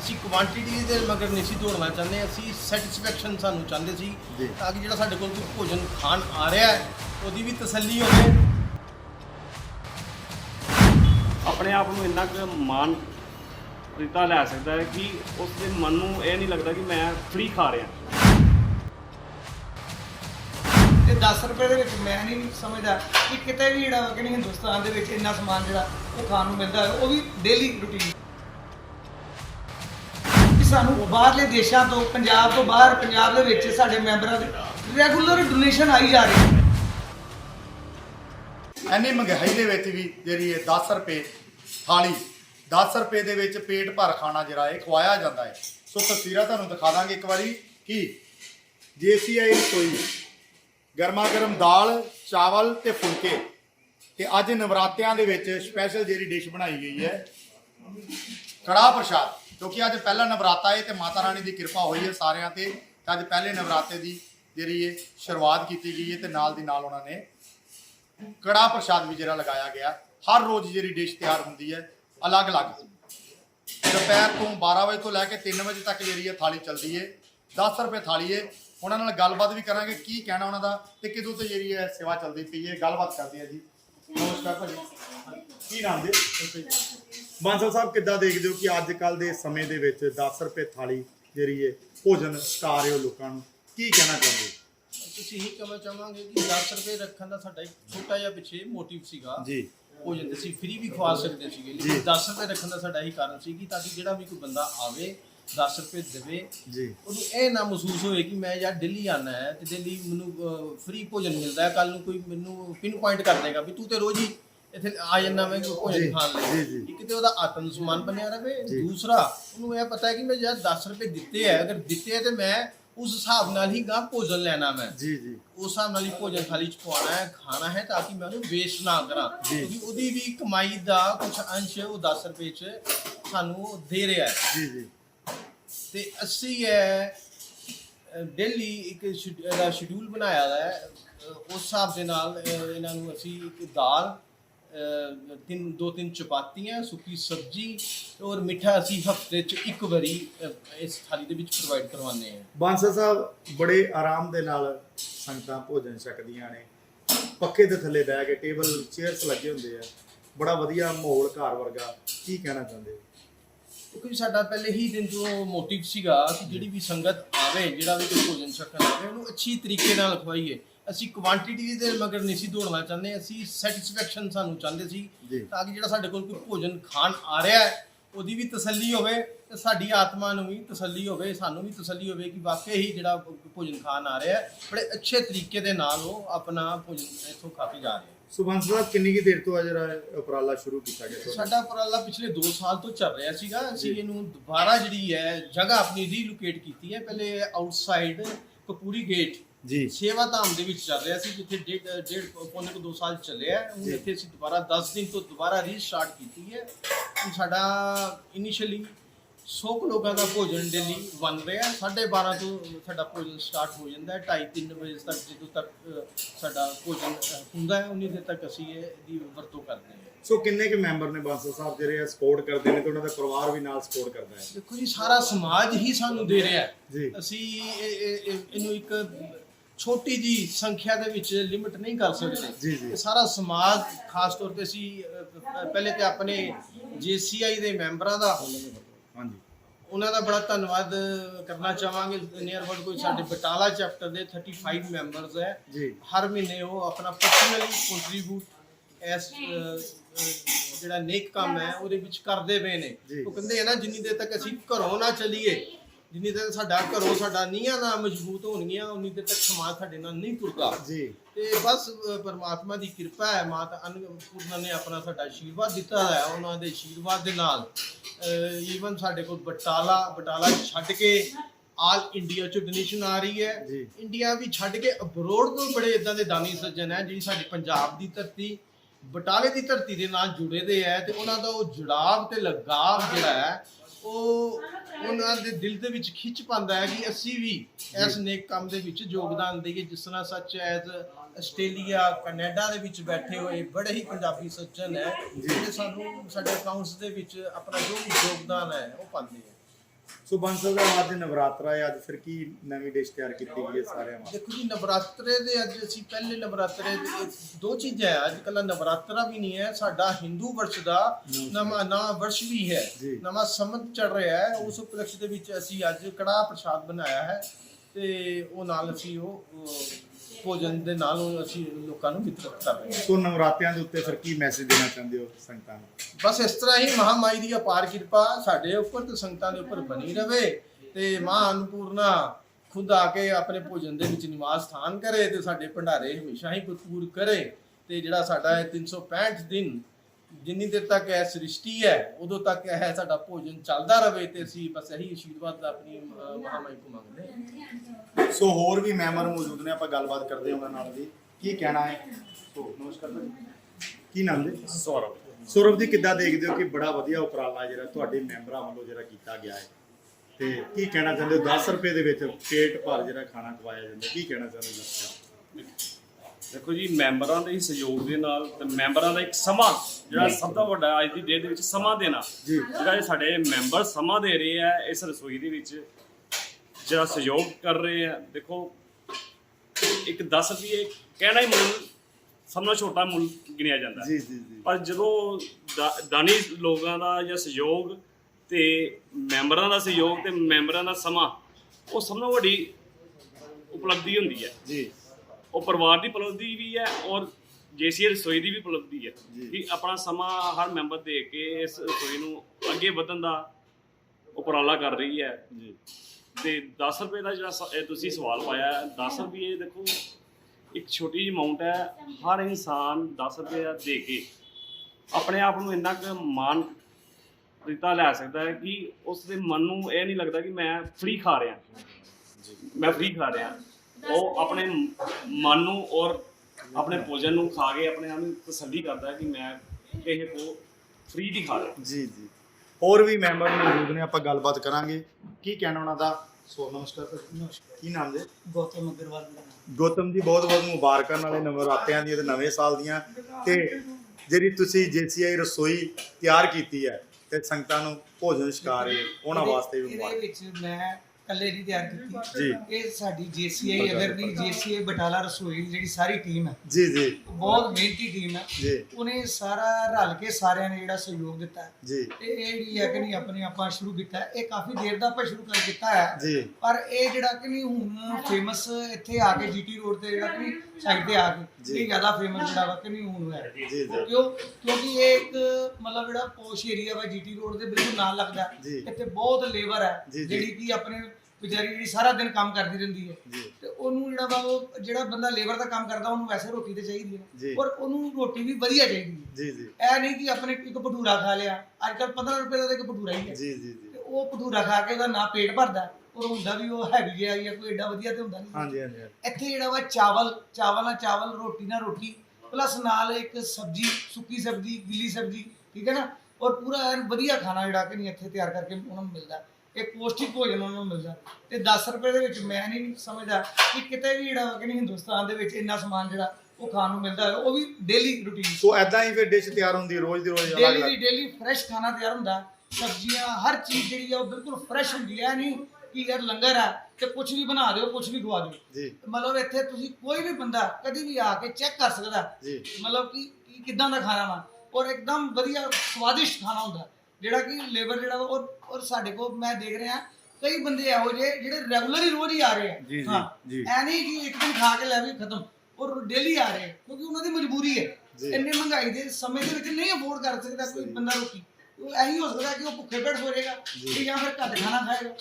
ਅਸੀਂ ਕੁਆਂਟੀਟੀ ਦੇ ਮਗਰ ਨਹੀਂ ਸੀ ਦੌੜਨਾ ਚਾਹੁੰਦੇ ਅਸੀਂ ਸੈਟੀਸਫੈਕਸ਼ਨ ਸਾਨੂੰ ਚਾਹੁੰਦੇ ਸੀ। ਤਾਂ ਕਿ ਜਿਹੜਾ ਸਾਡੇ ਕੋਲ ਕੋਈ ਭੋਜਨ ਖਾਣ ਆ ਰਿਹਾ ਹੈ ਉਹਦੀ ਵੀ ਤਸੱਲੀ ਹੋਵੇ। ਆਪਣੇ ਆਪ ਨੂੰ ਇੰਨਾ ਕੁ ਮਾਣ ਰਿਤਾ ਲੈ ਸਕਦਾ ਹੈ ਕਿ ਉਸ ਦੇ ਮਨ ਨੂੰ ਇਹ ਨਹੀਂ ਲੱਗਦਾ ਕਿ ਮੈਂ ਫ੍ਰੀ ਖਾ ਰਿਹਾ। ਤੇ 10 ਰੁਪਏ ਦੇ ਵਿੱਚ ਮੈਂ ਨਹੀਂ ਸਮਝਦਾ ਕਿ ਕਿਤੇ ਵੀ ਜਿਹੜਾ ਕਿ ਹਿੰਦੁਸਤਾਨ ਦੇ ਵਿੱਚ ਇੰਨਾ ਸਮਾਨ ਜਿਹੜਾ ਉਹ ਖਾਣ ਨੂੰ ਮਿਲਦਾ ਹੈ ਉਹ ਵੀ ਡੇਲੀ ਰੂਟੀਨ ਸਾਨੂੰ ਬਾਹਰਲੇ ਦੇਸ਼ਾਂ ਤੋਂ, ਪੰਜਾਬ ਤੋਂ ਬਾਹਰ ਪੰਜਾਬ ਦੇ ਵਿੱਚ ਸਾਡੇ ਮੈਂਬਰਾਂ ਦੇ ਰੈਗੂਲਰ ਡੋਨੇਸ਼ਨ ਆਈ ਜਾ ਰਹੀ ਹੈ। ਐਨੀ ਮਹਿੰਗਾਈ ਦੇ ਵਿੱਚ ਵੀ ਜਿਹੜੀ ਇਹ 10 ਰੁਪਏ ਥਾਲੀ 10 ਰੁਪਏ ਦੇ ਵਿੱਚ ਪੇਟ ਭਰ ਖਾਣਾ ਜਿਹੜਾ ਇਹ ਖਵਾਇਆ ਜਾਂਦਾ ਹੈ। ਸੋ ਤਸਵੀਰਾਂ ਤੁਹਾਨੂੰ ਦਿਖਾ ਦਾਂਗੇ ਇੱਕ ਵਾਰੀ ਕਿ ਜੀਸੀਆਈ ਰਸੋਈ। ਗਰਮਾ ਗਰਮ ਦਾਲ, ਚਾਵਲ ਤੇ ਫੁਲਕੇ। ਤੇ ਅੱਜ ਨਵਰਾਤਿਆਂ ਦੇ ਵਿੱਚ ਸਪੈਸ਼ਲ ਜਿਹੜੀ ਡਿਸ਼ ਬਣਾਈ ਗਈ ਹੈ, ਕੜਾਹ ਪ੍ਰਸ਼ਾਦ। ਕਿਉਂਕਿ ਅੱਜ ਪਹਿਲਾ ਨਵਰਾਤਾ ਹੈ ਤੇ ਮਾਤਾ ਰਾਣੀ ਦੀ ਕਿਰਪਾ ਹੋਈ ਹੈ ਸਾਰਿਆਂ ਤੇ ਤੇ ਅੱਜ ਪਹਿਲੇ ਨਵਰਾਤੇ ਦੀ ਜਿਹੜੀ ਇਹ ਸ਼ੁਰੂਆਤ ਕੀਤੀ ਗਈ ਹੈ ਤੇ ਨਾਲ ਦੀ ਨਾਲ ਉਹਨਾਂ ਨੇ ਕੜਾ ਪ੍ਰਸ਼ਾਦ ਵੀ ਜਿਹੜਾ ਲਗਾਇਆ ਗਿਆ। ਹਰ ਰੋਜ਼ ਜਿਹੜੀ ਡਿਸ਼ ਤਿਆਰ ਹੁੰਦੀ ਹੈ, ਅਲੱਗ-ਅਲੱਗ। ਦੁਪਹਿਰ ਤੋਂ 12 ਵਜੇ ਤੋਂ ਲੈ ਕੇ 3 ਵਜੇ ਤੱਕ ਜਿਹੜੀ ਹੈ ਥਾਲੀ ਚੱਲਦੀ ਹੈ 10 ਰੁਪਏ ਥਾਲੀ ਹੈ ਉਹਨਾਂ ਨਾਲ ਗੱਲਬਾਤ ਵੀ ਕਰਾਂਗੇ, ਕੀ ਕਹਿਣਾ ਉਹਨਾਂ ਦਾ ਤੇ ਕਿਦੋਂ ਤੋਂ ਜਿਹੜੀ ਹੈ ਸੇਵਾ ਚੱਲਦੀ ਪਈ ਹੈ ਗੱਲਬਾਤ ਕਰਦੇ ਆ ਜੀ। ਨਮਸਕਾਰ ਭਾਜੀ। ਕੀ ਨਾਮ ਦੇ ਬਾਂਸਲ ਸਾਹਿਬ ਕਿੱਦਾਂ ਦੇਖਦੇ ਹੋ ਕਿ ਅੱਜ ਕੱਲ ਦੇ ਸਮੇਂ ਦੇ ਵਿੱਚ 10 ਰੁਪਏ ਥਾਲੀ ਜਿਹੜੀ ਹੈ ਭੋਜਨ ਛਕਾ ਰਹੇ ਹੋ ਲੋਕਾਂ ਨੂੰ? ਕੀ ਕਹਿਣਾ ਚਾਹੁੰਦੇ ਹੋ? ਤੁਸੀਂ ਇਹੀ ਕਹਿਣਾ ਚਾਹਾਂਗੇ ਕਿ 10 ਰੁਪਏ ਰੱਖਣ ਦਾ ਸਾਡਾ ਇੱਕ ਛੋਟਾ ਜਿਹਾ ਪਿੱਛੇ ਮੋਟਿਵ ਸੀਗਾ। ਜੀ। ਭੋਜਨ ਤੇ ਅਸੀਂ ਫ੍ਰੀ ਵੀ ਖਵਾ ਸਕਦੇ ਸੀਗੇ। ਜੀ। ਲੇਕਿਨ 10 ਰੁਪਏ ਰੱਖਣ ਦਾ ਸਾਡਾ ਇਹੀ ਕਾਰਨ ਸੀ ਕਿ ਤਾਂ ਕਿ ਜਿਹੜਾ ਵੀ ਕੋਈ ਬੰਦਾ ਆਵੇ 10 ਰੁਪਏ ਦੇਵੇ। ਜੀ। ਉਹਨੂੰ ਇਹ ਨਾ ਮਹਿਸੂਸ ਹੋਵੇ ਕਿ ਮੈਂ ਯਾਰ ਦਿੱਲੀ ਆਣਾ ਹੈ ਤੇ ਦਿੱਲੀ ਮੈਨੂੰ ਫ੍ਰੀ ਭੋਜਨ ਮਿਲਦਾ ਹੈ। ਕੱਲ ਨੂੰ ਕੋਈ ਮੈਨੂੰ ਪਿਨ ਪੁਆਇੰਟ ਕਰ ਦੇਗਾ ਵੀ ਤੂੰ ਤੇ ਰੋਜ਼ ਹੀ ਇੱਥੇ ਆ ਜਾਂਦਾ ਮੈਂ ਕੋਈ ਜੀ, ਭੋਜਨ ਖਾਣ ਜੀ, ਲਈ। ਜੀ। ਇੱਕ ਤੇ ਉਹਦਾ ਆਤਮ ਸਨਮਾਨ ਬਣਿਆ ਰਵੇ ਜੀ। ਦੂਸਰਾ ਉਹਨੂੰ ਇਹ ਪਤਾ ਹੈ ਕਿ ਮੈਂ ਯਾਰ 10 ਰੁਪਏ ਦਿੱਤੇ ਹੈ ਅਗਰ ਦਿੱਤੇ ਹੈ ਤੇ ਮੈਂ ਉਸ ਹਿਸਾਬ ਨਾਲ ਹੀ ਗਾਂ ਭੋਜਨ ਲੈਣਾ ਮੈਂ। ਜੀ ਜੀ। ਉਸ ਹਿਸਾਬ ਨਾਲ ਹੀ ਭੋਜਨ ਥਾਲੀ ਚ ਪਵਾਉਣਾ ਹੈ ਖਾਣਾ ਹੈ ਤਾਂ ਕਿ ਮੈਂ ਉਹਨੂੰ ਵੇਸਟ ਨਾ ਕਰਾਂ। ਜੀ। ਕਿਉਂਕਿ ਉਹਦੀ ਵੀ ਕਮਾਈ ਦਾ ਕੁਝ ਅੰਸ਼ ਉਹ 10 ਰੁਪਏ ਚ ਸਾਨੂੰ ਦੇ ਰਿਹਾ ਹੈ। ਜੀ ਜੀ। ਤੇ ਅਸੀਂ ਇਹ ਡੇਲੀ ਇੱਕ ਸ਼ਡ- ਇਹਦਾ ਸ਼ਡਿਊਲ ਬਣਾਇਆ ਦਾ ਹੈ। ਅਹ ਉਸ ਹਿਸਾਬ ਦੇ ਨਾਲ ਅਹ ਇਹਨਾਂ ਨੂੰ ਅਸੀਂ ਇੱਕ ਦਾਲ ਤਿੰਨ ਦੋ ਤਿੰਨ ਚਪਾਤੀਆਂ ਸੁੱਕੀ ਸਬਜ਼ੀ ਔਰ ਮਿੱਠਾ ਅਸੀਂ ਹਫ਼ਤੇ ਚ ਇੱਕ ਵਾਰੀ ਇਸ ਥਾਲੀ ਦੇ ਵਿੱਚ ਪ੍ਰੋਵਾਈਡ ਕਰਵਾਉਂਦੇ ਹਾਂ। ਬਾਂਸਲ ਸਾਹਿਬ ਬੜੇ ਆਰਾਮ ਦੇ ਨਾਲ ਸੰਗਤਾਂ ਭੋਜਨ ਛਕਦੀਆਂ ਨੇ। ਪੱਖੇ ਦੇ ਥੱਲੇ ਬਹਿ ਕੇ ਟੇਬਲ ਚੇਅਰਸ ਲੱਗੇ ਹੁੰਦੇ ਆ। ਬੜਾ ਵਧੀਆ ਮਾਹੌਲ ਘਰ ਵਰਗਾ। ਕੀ ਕਹਿਣਾ ਚਾਹੁੰਦੇ ਹੋ? ਕਿਉਂਕਿ ਸਾਡਾ ਪਹਿਲੇ ਹੀ ਦਿਨ ਤੋਂ ਮੋਟਿਵ ਸੀਗਾ ਕਿ ਜਿਹੜੀ ਵੀ ਸੰਗਤ ਆਵੇ ਜਿਹੜਾ ਵੀ ਕੋਈ ਭੋਜਨ ਛਕਣ ਆਵੇ ਉਹਨੂੰ ਅੱਛੀ ਤਰੀਕੇ ਨਾਲ ਖਵਾਈਏ। ਅਸੀਂ ਕੁਆਂਟੀਟੀ ਦੇ ਮਗਰ ਨਹੀਂ ਸੀ ਦੌੜਨਾ ਚਾਹੁੰਦੇ ਅਸੀਂ ਸੈਟੀਸਫੈਕਸ਼ਨ ਸਾਨੂੰ ਚਾਹੁੰਦੇ ਸੀ। ਤਾਂ ਕਿ ਜਿਹੜਾ ਸਾਡੇ ਕੋਲ ਕੋਈ ਭੋਜਨ ਖਾਣ ਆ ਰਿਹਾ ਹੈ ਉਹਦੀ ਵੀ ਤਸੱਲੀ ਹੋਵੇ ਤੇ ਸਾਡੀ ਆਤਮਾ ਨੂੰ ਵੀ ਤਸੱਲੀ ਹੋਵੇ ਸਾਨੂੰ ਵੀ ਤਸੱਲੀ ਹੋਵੇ ਕਿ ਵਾਕਈ ਹੀ ਜਿਹੜਾ ਭੋਜਨ ਖਾਣ ਆ ਰਿਹਾ ਹੈ ਬੜੇ ਅੱਛੇ ਤਰੀਕੇ ਦੇ ਨਾਲ ਉਹ ਆਪਣਾ ਭੋਜਨ ਇੱਥੋਂ ਖਾ ਕੇ ਜਾ ਰਿਹਾ ਸੁਬੰਸ ਸਾਹਿਬ ਕਿੰਨੀ ਕੀ ਦੇਰ ਤੋਂ ਆ ਜਿਹੜਾ ਉਪਰਾਲਾ ਸ਼ੁਰੂ ਕੀਤਾ ਗਿਆ? ਸਾਡਾ ਉਪਰਾਲਾ ਪਿਛਲੇ 2 ਸਾਲ ਤੋਂ ਚੱਲ ਰਿਹਾ ਸੀਗਾ ਅਸੀਂ ਇਹਨੂੰ ਦੁਬਾਰਾ ਜਿਹੜੀ ਹੈ ਜਗ੍ਹਾ ਆਪਣੀ ਰੀਲੋਕੇਟ ਕੀਤੀ ਹੈ ਪਹਿਲੇ ਆਊਟਸਾਈਡ ਕਪੂਰੀ ਗੇਟ ਜੀ। ਸੇਵਾ ਧਾਮ ਦੇ ਵਿੱਚ ਚੱਲ ਰਿਹਾ ਸੀ ਜਿੱਥੇ ਡੇਢ ਡੇਢ ਪੌਣੇ ਕੁ 2 ਸਾਲ ਚੱਲਿਆ ਹੁਣ। ਇੱਥੇ ਅਸੀਂ ਦੁਬਾਰਾ 10 ਦਿਨ ਤੋਂ ਦੁਬਾਰਾ ਰੀਸਟਾਰਟ ਕੀਤੀ ਹੈ। ਸਾਡਾ ਇਨੀਸ਼ੀਅਲੀ 100 ਕੁ ਲੋਕਾਂ ਦਾ ਭੋਜਨ ਡੇਲੀ ਬਣ ਰਿਹਾ ਹੈ। ਸਾਢੇ 12 ਤੋਂ ਸਾਡਾ ਭੋਜਨ ਸਟਾਰਟ ਹੋ ਜਾਂਦਾ ਹੈ। 2:30 3 ਵਜੇ ਤੱਕ ਜਦੋਂ ਤੱਕ ਸਾਡਾ ਭੋਜਨ ਹੁੰਦਾ ਹੈ ਉਨੀ ਦੇਰ ਤੱਕ ਅਸੀਂ ਇਹਦੀ ਵਰਤੋਂ ਕਰਦੇ ਹਾਂ। ਸੋ ਕਿੰਨੇ ਕੇ ਮੈਂਬਰ ਨੇ ਬਾਂਸਲ ਸਾਹਿਬ ਜਿਹੜੇ ਸਪੋਰਟ ਕਰਦੇ ਨੇ ਤੇ ਉਹਨਾਂ ਦਾ ਪਰਿਵਾਰ ਵੀ ਨਾਲ ਸਪੋਰਟ ਕਰਦਾ ਹੈ? ਦੇਖੋ ਜੀ ਸਾਰਾ ਸਮਾਜ ਹੀ ਸਾਨੂੰ ਦੇ ਰਿਹਾ ਹੈ। ਅਸੀਂ ਇਹ- ਇਹ- ਇਹ- ਇਹਨੂੰ ਇੱਕ ਛੋਟੀ ਜੀ ਸੰਖਿਆ ਦੇ ਵਿੱਚ ਲਿਮਿਟ ਨਹੀਂ ਕਰ ਸਕਦੇ। ਸਾਰਾ ਸਮਾਜ ਖਾਸ ਤੌਰ ਤੇ ਅਸੀਂ ਪਹਿਲੇ ਤੇ ਆਪਣੇ ਜੀਸੀਆਈ ਦੇ ਮੈਂਬਰਾਂ ਦਾ ਹਾਂਜੀ। ਉਹਨਾਂ ਦਾ ਬੜਾ ਧੰਨਵਾਦ ਕਰਨਾ ਚਾਹਾਂਗੇ। ਨੀਅਰ ਅਬਾਊਟ ਕੋਈ ਸਾਡੇ ਬਟਾਲਾ ਚੈਪਟਰ ਦੇ 35 ਮੈਂਬਰਸ ਹੈ। ਜੀ। ਹਰ ਮਹੀਨੇ ਉਹ ਆਪਣਾ ਪਰਸਨਲੀ ਕੰਟਰੀਬਿਊਟ ਐਸ ਜਿਹੜਾ ਨੇਕ ਕੰਮ ਹੈ ਉਹਦੇ ਵਿੱਚ ਕਰਦੇ ਪਏ ਨੇ। ਉਹ ਕਹਿੰਦੇ ਆ ਨਾ ਜਿੰਨੀ ਦੇਰ ਤੱਕ ਅਸੀਂ ਘਰੋਂ ਨਾ ਚੱਲੀਏ ਜਿੰਨੀ ਦੇਰ ਸਾਡਾ ਘਰੋਂ ਸਾਡਾ ਨੀਹਾਂ ਨਾ ਮਜ਼ਬੂਤ ਹੋਣਗੀਆਂ ਉਨੀ ਦੇਰ ਤੱਕ ਸਮਾਜ ਸਾਡੇ ਨਾਲ ਨਹੀਂ ਤੁਰਦਾ ਜੀ ਤੇ ਬਸ ਪਰਮਾਤਮਾ ਦੀ ਕਿਰਪਾ ਹੈ ਮਾਤਾ ਅਨਪੂਰਨਾ ਨੇ ਆਪਣਾ ਸਾਡਾ ਆਸ਼ੀਰਵਾਦ ਦਿੱਤਾ ਹੈ ਉਹਨਾਂ ਦੇ ਆਸ਼ੀਰਵਾਦ ਦੇ ਨਾਲ ਈਵਨ ਸਾਡੇ ਕੋਲ ਬਟਾਲਾ ਬਟਾਲਾ ਛੱਡ ਕੇ ਆਲ ਇੰਡੀਆ ਚ ਡੋਨੇਸ਼ਨ ਆ ਰਹੀ ਹੈ। ਇੰਡੀਆ ਵੀ ਛੱਡ ਕੇ ਅਬਰੋਡ ਤੋਂ ਬੜੇ ਇਦਾਂ ਦੇ ਦਾਨੀ ਸੱਜਣ ਹੈ ਜਿਹੜੀ ਸਾਡੀ ਪੰਜਾਬ ਦੀ ਧਰਤੀ ਬਟਾਲੇ ਦੀ ਧਰਤੀ ਦੇ ਨਾਲ ਜੁੜੇ ਦੇ ਹੈ ਤੇ ਉਹਨਾਂ ਦਾ ਉਹ ਜੁੜਾਵ ਤੇ ਲਗਾਵ ਜਿਹੜਾ ਹੈ ਉਹ ਉਹਨਾਂ ਦੇ ਦਿਲ ਦੇ ਵਿੱਚ ਖਿੱਚ ਪਾਉਂਦਾ ਹੈ ਕਿ ਅਸੀਂ ਵੀ ਇਸ ਨੇਕ ਕੰਮ ਦੇ ਵਿੱਚ ਯੋਗਦਾਨ ਦੇਈਏ ਜਿਸ ਤਰ੍ਹਾਂ ਸੱਚ ਐਜ਼ ਆਸਟ੍ਰੇਲੀਆ ਕੈਨੇਡਾ ਦੇ ਵਿੱਚ ਬੈਠੇ ਹੋਏ ਬੜੇ ਹੀ ਪੰਜਾਬੀ ਸੱਜਣ ਹੈ ਜਿਹੜੇ ਸਾਨੂੰ ਸਾਡੇ ਅਕਾਊਂਟਸ ਦੇ ਵਿੱਚ ਆਪਣਾ ਜੋ ਵੀ ਯੋਗਦਾਨ ਹੈ ਉਹ ਪਾਉਂਦੇ ਹੈ ਸੋ ਬੰਸਲ ਦਾ ਅੱਜ ਨਵਰਾਤਰਾ ਹੈ ਅੱਜ ਫਿਰ ਕੀ ਨਵੀਂ ਡਿਸ਼ ਤਿਆਰ ਕੀਤੀ ਗਈ ਹੈ ਸਾਰਿਆਂ ਵਾਸਤੇ? ਦੇਖੋ ਜੀ ਨਵਰਾਤਰੇ ਦੇ ਅੱਜ ਅਸੀਂ ਪਹਿਲੇ ਨਵਰਾਤਰੇ ਦੇ ਦੋ ਚੀਜ਼ਾਂ ਹੈ। ਅੱਜ ਕੱਲ੍ਹ ਨਵਰਾਤਰਾ ਵੀ ਨਹੀਂ ਹੈ ਸਾਡਾ ਹਿੰਦੂ ਵਰਸ਼ ਦਾ ਨਵਾਂ ਨਵਾਂ ਵਰਸ਼ ਵੀ ਹੈ। ਨਵਾਂ ਸੰਮਤ ਚੜ ਰਿਹਾ ਹੈ। ਉਸ ਉਪਲਕਸ਼ ਦੇ ਵਿੱਚ ਅਸੀਂ ਅੱਜ ਕੜਾਹ ਪ੍ਰਸ਼ਾਦ ਬਣਾਇਆ ਹੈ ਤੇ ਉਹ ਨਾਲ ਅਸੀਂ ਉਹ ਭੋਜਨ ਦੇ ਨਾਲ ਉਹ ਅਸੀਂ ਲੋਕਾਂ ਨੂੰ ਵਿਤਰਿਤ ਕਰ ਰਹੇ ਹਾਂ। ਸੋ ਨਵਰਾਤਿਆਂ ਦੇ ਉੱਤੇ ਫਿਰ ਕੀ ਮੈਸੇਜ ਦੇਣਾ ਚਾਹੁੰਦੇ ਹੋ ਸੰਗਤਾਂ ਨੂੰ? ਬਸ ਇਸ ਤਰ੍ਹਾਂ ਹੀ ਮਹਾਮਾਈ ਦੀ ਅਪਾਰ ਕਿਰਪਾ ਸਾਡੇ ਉੱਪਰ ਤੇ ਸੰਗਤਾਂ ਦੇ ਉੱਪਰ ਬਣੀ ਰਵੇ ਤੇ ਮਾਂ ਅੰਨਪੂਰਨਾ ਖੁਦ ਆ ਕੇ ਆਪਣੇ ਭੋਜਨ ਦੇ ਵਿੱਚ ਨਿਵਾਸ ਸਥਾਨ ਕਰੇ ਤੇ ਸਾਡੇ ਭੰਡਾਰੇ ਹਮੇਸ਼ਾ ਹੀ ਭਰਪੂਰ ਕਰੇ ਤੇ ਜਿਹੜਾ ਸਾਡਾ ਇਹ 365 ਦਿਨ ਜਿੰਨੀ ਦੇਰ ਤੱਕ ਇਹ ਸ੍ਰਿਸ਼ਟੀ ਹੈ ਉਦੋਂ ਤੱਕ ਇਹ ਸਾਡਾ ਭੋਜਨ ਚੱਲਦਾ ਰਵੇ ਤੇ ਅਸੀਂ ਬਸ ਇਹੀ ਆਸ਼ੀਰਵਾਦ ਆਪਣੀ ਮਹਾਮਾਈ ਕੋ ਮੰਗਦੇ ਹਾਂ। ਸੋ ਹੋਰ ਵੀ ਮੈਂਬਰ ਮੌਜੂਦ ਨੇ ਆਪਾਂ ਗੱਲਬਾਤ ਕਰਦੇ ਹਾਂ ਉਹਨਾਂ ਨਾਲ ਵੀ। ਕੀ ਕਹਿਣਾ ਹੈ? ਸੋ ਨਮਸਕਾਰ ਭਾਜੀ। ਕੀ ਨਾਮ ਜੀ? ਸੌਰਵ। ਸੌਰਵ ਜੀ ਕਿੱਦਾਂ ਦੇਖਦੇ ਹੋ ਕਿ ਬੜਾ ਵਧੀਆ ਉਪਰਾਲਾ ਜਿਹੜਾ ਤੁਹਾਡੇ ਮੈਂਬਰਾਂ ਵੱਲੋਂ ਜਿਹੜਾ ਕੀਤਾ ਗਿਆ ਹੈ? ਤੇ ਕੀ ਕਹਿਣਾ ਚਾਹੁੰਦੇ ਹੋ? 10 ਰੁਪਏ ਦੇ ਵਿੱਚ ਪੇਟ ਭਰ ਜਿਹੜਾ ਖਾਣਾ ਖਵਾਇਆ ਜਾਂਦਾ ਕੀ ਕਹਿਣਾ ਚਾਹੁੰਦੇ ਹੋ ਦੇਖੋ ਜੀ ਮੈਂਬਰਾਂ ਦੇ ਹੀ ਸਹਿਯੋਗ ਦੇ ਨਾਲ ਤੇ ਮੈਂਬਰਾਂ ਦਾ ਇੱਕ ਸਮਾਂ ਜਿਹੜਾ ਸਭ ਤੋਂ ਵੱਡਾ ਅੱਜ ਦੀ ਡੇਟ ਦੇ ਵਿੱਚ ਸਮਾਂ ਦੇਣਾ। ਜਿਹੜਾ ਇਹ ਸਾਡੇ ਮੈਂਬਰ ਸਮਾਂ ਦੇ ਰਹੇ ਆ ਇਸ ਰਸੋਈ ਦੇ ਵਿੱਚ ਜਿਹੜਾ ਸਹਿਯੋਗ ਕਰ ਰਹੇ ਆ। ਦੇਖੋ ਇੱਕ 10 ਰੁਪਏ ਕਹਿਣਾ ਹੀ ਮੁੱਲ ਸਭ ਤੋਂ ਛੋਟਾ ਮੁੱਲ ਗਿਣਿਆ ਜਾਂਦਾ। ਜੀ ਜੀ ਜੀ। ਪਰ ਜਦੋਂ ਦਾਨੀ ਲੋਕਾਂ ਦਾ ਜਾਂ ਸਹਿਯੋਗ ਤੇ ਮੈਂਬਰਾਂ ਦਾ ਸਹਿਯੋਗ ਤੇ ਮੈਂਬਰਾਂ ਦਾ ਸਮਾਂ ਉਹ ਸਭ ਤੋਂ ਵੱਡੀ ਉਪਲਬਧੀ ਹੁੰਦੀ ਹੈ। ਜੀ। ਉਹ ਪਰਿਵਾਰ ਦੀ ਉਪਲਬਧੀ ਵੀ ਹੈ ਔਰ ਜੇਸੀ ਰਸੋਈ ਦੀ ਵੀ ਉਪਲਬਧੀ ਹੈ। ਕਿ ਆਪਣਾ ਸਮਾਂ ਹਰ ਮੈਂਬਰ ਦੇ ਕੇ ਇਸ ਰਸੋਈ ਨੂੰ ਅੱਗੇ ਵਧਣ ਦਾ ਉਪਰਾਲਾ ਕਰ ਰਹੀ ਹੈ। ਜੀ। ਤੇ 10 ਰੁਪਏ ਦਾ ਜਿਹੜਾ ਤੁਸੀਂ ਸਵਾਲ ਪਾਇਆ ਹੈ 10 ਰੁਪਏ ਦੇਖੋ ਇੱਕ ਛੋਟੀ ਜਿਹੀ ਅਮਾਉਂਟ ਹੈ ਹਰ ਇਨਸਾਨ 10 ਰੁਪਏ ਦੇ ਕੇ ਆਪਣੇ ਆਪ ਨੂੰ ਇੰਨਾ ਕੁ ਮਾਨ ਰਿਤਾ ਲੈ ਸਕਦਾ ਹੈ ਕਿ ਉਸ ਦੇ ਮਨ ਨੂੰ ਇਹ ਨਹੀਂ ਲੱਗਦਾ ਕਿ ਮੈਂ ਫ੍ਰੀ ਖਾ ਰਿਹਾ। ਮੈਂ ਫ੍ਰੀ ਖਾ ਰਿਹਾ। ਉਹ ਆਪਣੇ ਮਨ ਨੂੰ ਔਰ ਆਪਣੇ ਭੋਜਨ ਨੂੰ ਖਾ ਕੇ ਆਪਣੇ ਆਪ ਨੂੰ ਤਸੱਲੀ ਕਰਦਾ ਹੈ ਕਿ ਮੈਂ ਕਿਸੇ ਕੋ ਫ੍ਰੀ ਦੀ ਖਾ ਰਿਹਾ। ਜੀ ਜੀ। ਹੋਰ ਵੀ ਮੈਂਬਰ ਮੌਜੂਦ ਨੇ ਆਪਾਂ ਗੱਲਬਾਤ ਕਰਾਂਗੇ। ਕੀ ਕਹਿਣਾ ਉਹਨਾਂ ਦਾ? ਸੋ ਨਮਸਕਾਰ ਕੀ ਨਾਮ ਜੀ? ਗੌਤਮ ਅਗਰਵਾਲ ਦਾ। ਗੌਤਮ ਜੀ ਬਹੁਤ ਬਹੁਤ ਮੁਬਾਰਕਾਂ ਨਾਲੇ ਨਵਰਾਤਿਆਂ ਦੀਆਂ ਤੇ ਨਵੇਂ ਸਾਲ ਦੀਆਂ। ਤੇ ਜਿਹੜੀ ਤੁਸੀਂ ਜੀਸੀਆਈ ਰਸੋਈ ਤਿਆਰ ਕੀਤੀ ਹੈ ਤੇ ਸੰਗਤਾਂ ਨੂੰ ਭੋਜਨ ਛਕਾ ਰਹੇ ਹੋ, ਉਹਨਾਂ ਇਹਦੇ- ਵਾਸਤੇ ਵੀ ਇਹਦੇ ਮੁਬਾਰਕ। ਵਿੱਚ ਮੈਂ ਇਕੱਲੇ ਨਹੀਂ ਤਿਆਰ ਕੀਤੀ। ਜੀ। ਇਹ ਸਾਡੀ ਜੀਸੀਆਈ ਅਗਰ ਦੀ ਜੀਸੀਆਈ ਬਟਾਲਾ ਰਸੋਈ ਜਿਹੜੀ ਸਾਰੀ ਟੀਮ ਹੈ। ਜੀ ਜੀ। ਬਹੁਤ ਮਿਹਨਤੀ ਟੀਮ ਹੈ। ਜੀ। ਉਹਨੇ ਸਾਰਾ ਰਲ ਕੇ ਸਾਰਿਆਂ ਨੇ ਜਿਹੜਾ ਸਹਿਯੋਗ ਦਿੱਤਾ। ਜੀ। ਤੇ ਇਹ ਜਿਹੜੀ ਹੈ ਕਿ ਨਹੀਂ ਆਪਣੇ ਆਪਾਂ ਸ਼ੁਰੂ ਕੀਤਾ ਇਹ ਕਾਫੀ ਦੇਰ ਦਾ ਆਪਾਂ ਸ਼ੁਰੂ ਕਰ ਕੀਤਾ ਹੈ। ਜੀ। ਪਰ ਇਹ ਜਿਹੜਾ ਕਿ ਨਹੀਂ ਹੁਣ ਫੇਮਸ ਇੱਥੇ ਆ ਕੇ ਜੀਟੀ ਰੋਡ ਤੇ ਜਿਹੜਾ ਕਿ ਨਹੀਂ ਸਾਈਡ ਤੇ ਆ ਕੇ। ਇਹ ਜ਼ਿਆਦਾ ਫੇਮਸ ਜਿਹੜਾ ਵਾ ਕਿ ਨਹੀਂ ਹੁਣ ਹੈ ਜੀ ਕਿਉਂ? ਕਿਉਂਕਿ ਇਹ ਇੱਕ ਮਤਲਬ ਜਿਹੜਾ ਪੋਸ਼ ਏਰੀਆ ਵਾ ਜੀਟੀ ਰੋਡ ਦੇ ਬਿਲਕੁਲ ਨਾਲ ਲੱਗਦਾ। ਇੱਥੇ ਬਹੁਤ ਲੇਬਰ ਹੈ। ਜਿਹੜੀ ਕਿ ਆਪਣੇ ਵਿਚਾਰੀ ਜਿਹੜੀ ਸਾਰਾ ਦਿਨ ਕੰਮ ਕਰਦੀ ਰਹਿੰਦੀ ਹੈ। ਜੀ। ਤੇ ਉਹਨੂੰ ਜਿਹੜਾ ਵਾ ਉਹ ਜਿਹੜਾ ਬੰਦਾ ਲੇਬਰ ਦਾ ਕੰਮ ਕਰਦਾ ਉਹਨੂੰ ਵੈਸੇ ਰੋਟੀ ਤੇ ਚਾਹੀਦੀ ਜੀ। ਹੈ ਔਰ ਉਹਨੂੰ ਰੋਟੀ ਵੀ ਵਧੀਆ ਚਾਹੀਦੀ ਹੈ। ਜੀ ਜੀ। ਇਹ ਨਹੀਂ ਕਿ ਆਪਣੇ ਇੱਕ ਭਟੂਰਾ ਖਾ ਲਿਆ। ਅੱਜ ਕੱਲ 15 ਰੁਪਏ ਦਾ ਤਾਂ ਇੱਕ ਭਟੂਰਾ ਹੀ ਹੈ। ਜੀ ਜੀ ਜੀ। ਤੇ ਉਹ ਭਟੂਰਾ ਖਾ ਕੇ ਉਹਦਾ ਨਾ ਪੇਟ ਭਰਦਾ ਔਰ ਹੁੰਦਾ ਵੀ ਉਹ ਹੈਵੀ ਜਿਹਾ ਜਾਂ ਕੋਈ ਏਡਾ ਵਧੀਆ ਤੇ ਹੁੰਦਾ ਨਹੀਂ। ਹਾਂਜੀ ਹਾਂਜੀ ਹਾਂਜੀ। ਇੱਥੇ ਜਿਹੜਾ ਵਾ ਚਾਵਲ ਚਾਵਲ ਨਾਲ ਚਾਵਲ ਰੋਟੀ ਨਾਲ ਰੋਟੀ ਪਲੱਸ ਨਾਲ ਇੱਕ ਸਬਜੀ ਸੁੱਕੀ ਸਬਜੀ ਗਿੱਲੀ ਸਬਜੀ ਠੀਕ ਹੈ ਨਾ? ਔਰ ਪੂਰਾ ਐਨ ਵਧੀਆ ਖਾਣਾ ਜਿਹੜਾ ਕਿ ਨਹੀਂ ਇੱਥੇ ਤਿਆਰ ਕਰਕੇ ਉਹਨਾਂ ਨੂੰ ਮਿਲਦਾ। ਇੱਕ ਪੌਸ਼ਟਿਕ ਭੋਜਨ ਉਹਨਾਂ ਨੂੰ ਮਿਲਦਾ। ਤੇ 10 ਰੁਪਏ ਦੇ ਵਿੱਚ ਮੈਂ ਨਹੀਂ ਸਮਝਦਾ ਕਿ ਕਿਤੇ ਵੀ ਜਿਹੜਾ ਕਿ ਨਹੀਂ ਹਿੰਦੁਸਤਾਨ ਦੇ ਵਿੱਚ ਇੰਨਾ ਸਮਾਨ ਜਿਹੜਾ ਉਹ ਖਾਣ ਨੂੰ ਮਿਲਦਾ ਹੈ ਉਹ ਵੀ ਡੇਲੀ ਰੂਟੀਨ ਸੋ ਐਦਾਂ ਹੀ ਫਿਰ ਡਿਸ਼ ਤਿਆਰ ਹੁੰਦੀ ਹੈ ਰੋਜ਼ ਦੀ ਰੋਜ਼ ਡੇਲੀ ਦੀ ਡੇਲੀ ਫਰੈਸ਼ ਖਾਣਾ ਤਿਆਰ ਹੁੰਦਾ। ਸਬਜ਼ੀਆਂ ਹਰ ਚੀਜ਼ ਜਿਹੜੀ ਆ ਉਹ ਬਿਲਕੁਲ ਫਰੈਸ਼ ਹੁੰਦੀ ਹੈ ਨਹੀਂ ਕਿ ਯਾਰ ਲੰਗਰ ਹੈ ਤੇ ਕੁਝ ਵੀ ਬਣਾ ਦਿਓ ਕੁਝ ਵੀ ਖਵਾ ਦਿਓ। ਜੀ। ਮਤਲਬ ਇੱਥੇ ਤੁਸੀਂ ਕੋਈ ਵੀ ਬੰਦਾ ਕਦੀ ਵੀ ਆ ਕੇ ਚੈੱਕ ਕਰ ਸਕਦਾ। ਜੀ। ਮਤਲਬ ਕਿ ਕਿ ਕਿਦਾਂ ਦਾ ਖਾਣਾ ਵਾ। ਔਰ ਇੱਕਦਮ ਵਧੀਆ ਸਵਾਦਿਸ਼ਟ ਖਾਣਾ ਹੁੰਦਾ। ਜਿਹੜਾ ਕਿ ਲੇਬਰ ਜਿਹੜਾ ਵਾ ਔਰ ਸਾਡੇ ਕੋਲ ਮੈਂ ਦੇਖ ਰਿਹਾ ਕਈ ਬੰਦੇ ਇਹੋ ਜਿਹੇ ਜਿਹੜੇ ਰੈਗੂਲਰ ਹੀ ਰੋਜ਼ ਹੀ ਆ ਰਹੇ ਆ। ਜੀ, ਜੀ, ਜੀ। ਐ ਨਹੀਂ ਕਿ ਇੱਕ ਦਿਨ ਖਾ ਕੇ ਲੈ ਵੀ ਖਤਮ ਔਰ ਡੇਲੀ ਆ ਰਹੇ ਆ, ਕਿਉਂਕਿ ਉਹਨਾਂ ਦੀ ਮਜਬੂਰੀ ਹੈ। ਜੀ। ਇੰਨੇ ਮਹਿੰਗਾਈ ਦੇ ਸਮੇਂ ਦੇ ਵਿੱਚ ਨਹੀਂ ਅਫੋਰਡ ਕਰ ਸਕਦਾ ਕੋਈ ਬੰਦਾ ਰੋਟੀ। ਉਹ ਇਹੀ ਹੋ ਸਕਦਾ ਕਿ ਉਹ ਭੁੱਖੇ ਪੇਟ ਸੋ ਜਾਏਗਾ ਤੇ ਜਾਂ ਫਿਰ ਘੱਟ ਖਾਣਾ ਖਾਏਗਾ।